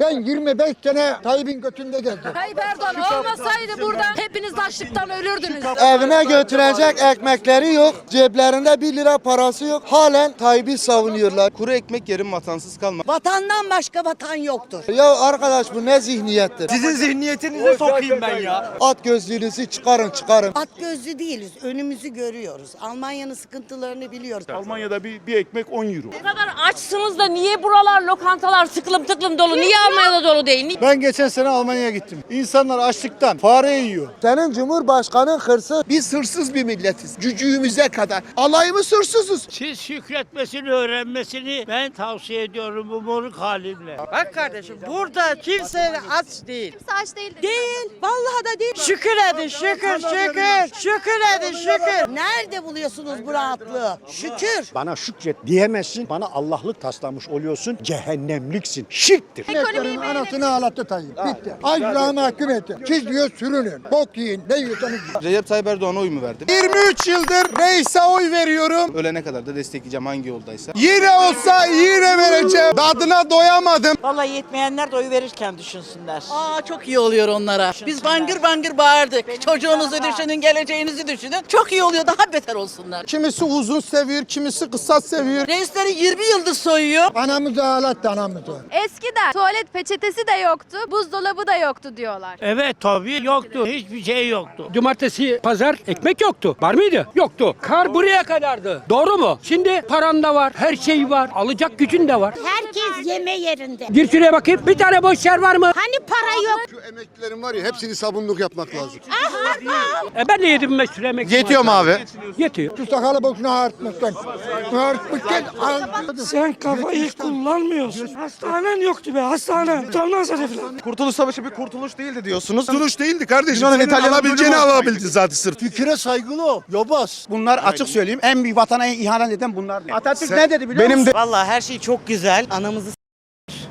Ben 25 sene Tayyip'in götünde gezdim. Tayyip Erdoğan olmasaydı burada hepiniz açlıktan ölürdünüz. Evine götürecek ekmekleri yok. Ceplerinde 1 lira parası yok. Halen Tayyip'i savunuyorlar. Kuru ekmek yerim vatansız kalma. Vatandan başka vatan yoktur. Ya arkadaş bu ne zihniyettir? Sizin zihniyetinize sokayım ben ya. At gözlüğünüzü çıkarın çıkarın. At gözlü değiliz. Önümüzü görüyoruz. Almanya'nın sıkıntılarını biliyoruz. Almanya'da bir, bir ekmek 10 euro. Bu kadar açsınız da niye buralar lokantalar tıklım tıklım dolu? Niye Almanya'da dolu değil? Ben geçen sene Almanya'ya gittim. İnsanlar açlıktan fare yiyor. Senin cumhurbaşkanın hırsız. Biz hırsız bir milletiz. Cücüğümüze kadar. Alayımız hırsızız. Siz şükretmesini öğrenmesini ben tavsiye ediyorum bu moruk halimle. Bak kardeşim burada kimse aç değil. Kimse aç değil. Değil. Vallahi da değil. Şükür edin şükür şükür. Şükür edin şükür. Nerede buluyorsunuz bu rahatlığı? Şükür. Bana şükret diyemezsin. Bana Allah'lık taslamış oluyorsun. Cehennemliksin. Şirktir. Emeklerin anasını ağlattı Tayyip. Bitti. Açlığa mahkum etti. Siz diyor sürünün. Bok yiyin. Ne yiyorsanız yiyin. Recep Tayyip Erdoğan'a oy mu verdim? 23 yıldır reise oy veriyorum. Ölene kadar da destekleyeceğim hangi yoldaysa. Yine olsa yine vereceğim. Tadına doyamadım. Vallahi yetmeyenler de oy verirken düşünsünler. Aa çok iyi oluyor onlara. Biz bangır bangır bağırdık. Çocuğunuzu düşünün, geleceğinizi düşünün. Çok iyi oluyor daha beter olsunlar. Kimisi uzun seviyor, kimisi kısa seviyor. Reisleri 20 yıldır soyuyor. Anamızı ağlattı anamızı. Eskiden tuvalet peçetesi de yoktu, buzdolabı da yoktu diyorlar. Evet tabii yoktu. Hiçbir şey yoktu. Cumartesi, pazar ekmek yoktu. Var mıydı? Yoktu. Kar buraya kadardı. Doğru mu? Şimdi paran da var, her şey var, alacak gücün de var. Herkes yeme yerinde. Gir şuraya bakayım. Bir tane boş yer var mı? Hani para yok? Şu emeklilerin var ya hepsini sabunluk yapmak lazım. E ben de yedim beş lira emek. Yetiyor mu abi? Yetiyor. Şu sakalı boşuna ağartmışsın. Ağartmışsın. Sen kafayı kullanmıyorsun. Hastanen yoktu be hastane. Utanmaz falan. Kurtuluş Savaşı bir kurtuluş değildi diyorsunuz. Duruş değildi kardeşim. Senin İtalyan alabileceğini alabildi zaten sırf. Fikre saygılı ol. Yobaz. Bunlar açık söyleyeyim. En büyük vatana ihanet eden bunlar. Atatürk ne dedi biliyor Benim musun? de Vallahi her şey çok güzel. Anamızı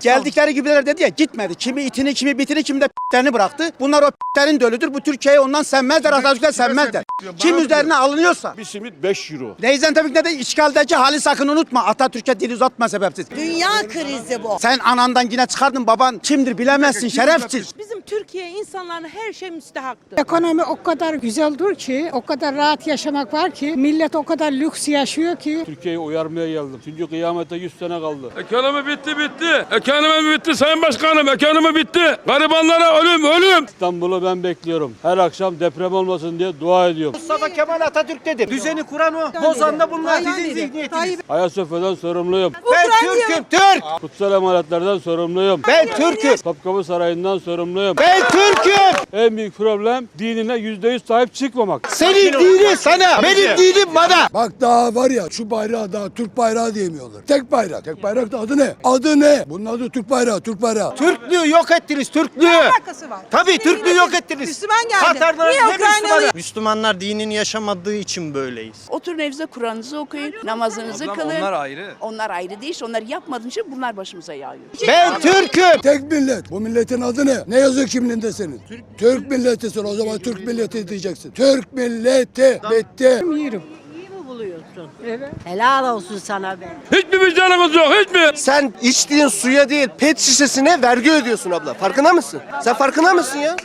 Geldikleri gibiler dedi ya gitmedi. Kimi itini kimi bitini kimi de p***lerini bıraktı. Bunlar o p***lerin dölüdür. Bu Türkiye'yi ondan sevmezler. Atatürk'ten sevmezler. Kim üzerine alınıyorsa. Bir simit 5 euro. Reizentabik'te de işgaldeki hali sakın unutma. Atatürk'e dil uzatma sebepsiz. Dünya krizi bu. Sen anandan yine çıkardın baban kimdir bilemezsin şerefsiz. Bizim Türkiye insanların her şey müstehaktır. Ekonomi o kadar güzeldir ki, o kadar rahat yaşamak var ki, millet o kadar lüks yaşıyor ki. Türkiye'yi uyarmaya geldim. Çünkü kıyamete 100 sene kaldı. Ekonomi bitti bitti. Ekonomi bitti Sayın Başkanım. Ekonomi bitti. Garibanlara ölüm ölüm. İstanbul'u ben bekliyorum. Her akşam deprem olmasın diye dua ediyorum. Mustafa Kemal Atatürk dedi. Düzeni kuran o. Bozan da bunlar. Sizin zihniyetiniz. Ayasofya'dan sorumluyum. Ben Türk'üm Türk. Kutsal emanetlerden sorumluyum. Ben Türk'üm. Topkapı Sarayı'ndan sorumluyum. Ben Türk'üm. En büyük problem dinine yüzde yüz sahip çıkmamak. senin dinin sana, benim dinim bana. Bak daha var ya şu bayrağı daha Türk bayrağı diyemiyorlar. Tek bayrak. Tek bayrak da adı ne? Adı ne? Bunun adı Türk bayrağı. Türk bayrağı. Türklüğü yok ettiniz Türklüğü. alakası var? Tabii Türklüğü yok ettiniz. Müslüman geldi. Tatarların Niye ne? Müslümanı? Müslümanlar dinini yaşamadığı için böyleyiz. Oturun evinize Kur'an'ınızı okuyun, namazınızı kılın. Onlar ayrı. Onlar ayrı değil, onları yapmadığın için bunlar başımıza yağıyor. Ben Türk'üm. Tek millet. Bu milletin adı ne? Ne yazıyor kimliğinde senin? Türk, milletisin. O zaman Türk milleti diyeceksin. Türk milleti. Bitti. Helal olsun sana be. Hiçbir vicdanınız yok hiç mi? Sen içtiğin suya değil pet şişesine vergi ödüyorsun abla. Farkında mısın? Sen farkında mısın ya?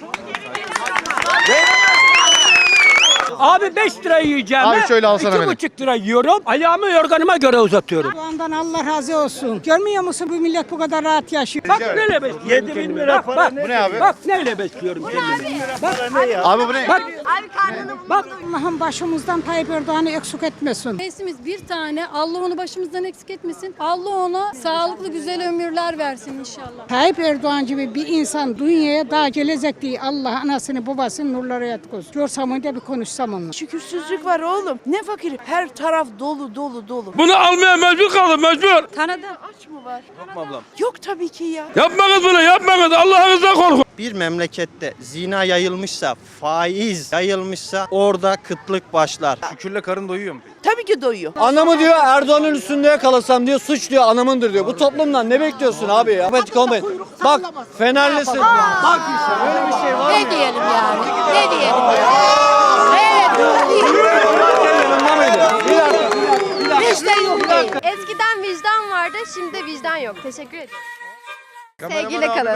Abi 5 lira yiyeceğim. Abi şöyle alsana iki beni. buçuk lira yiyorum. Ayağımı yorganıma göre uzatıyorum. Ondan Allah razı olsun. Görmüyor musun bu millet bu kadar rahat yaşıyor? Bak neyle besliyorum kendimi. Bak bak. Bu ne abi? Bak neyle besliyorum kendimi. Abi bu ne? Bak Abi karnını Bak Allah'ım başımızdan Tayyip Erdoğan'ı eksik etmesin. Reisimiz bir tane. Allah onu başımızdan eksik etmesin. Allah ona sağlıklı güzel ömürler versin inşallah. Tayyip Erdoğan gibi bir insan dünyaya daha gelecek diye Allah anasını babasını nurlara yatkız. Görsem önce bir konuşsam onunla. Şükürsüzlük var oğlum. Ne fakir. Her taraf dolu dolu dolu. Bunu almaya mecbur kaldım mecbur. Tanıdım. Aç mı var? Yok mu ablam? Yok tabii ki ya. Yapmanız bunu yapmanız. Allah'ınızdan korkun. Bir memlekette zina yayılmışsa, faiz yayılmışsa orada kıtlık başlar. Şükürle karın doyuyor mu? Tabii ki doyuyor. Anamı diyor Erdoğan'ın üstünde yakalasam diyor suç diyor anamındır diyor. Bu toplumdan ne bekliyorsun abi ya? Patik olmayın. Bak Fenerlisin. Bak işte böyle bir şey var. Ne diyelim yani? Ne diyelim? Dakika. Vicdan yok değil. Eskiden vicdan vardı, şimdi vicdan yok. Teşekkür ederim. Sevgiyle kalın.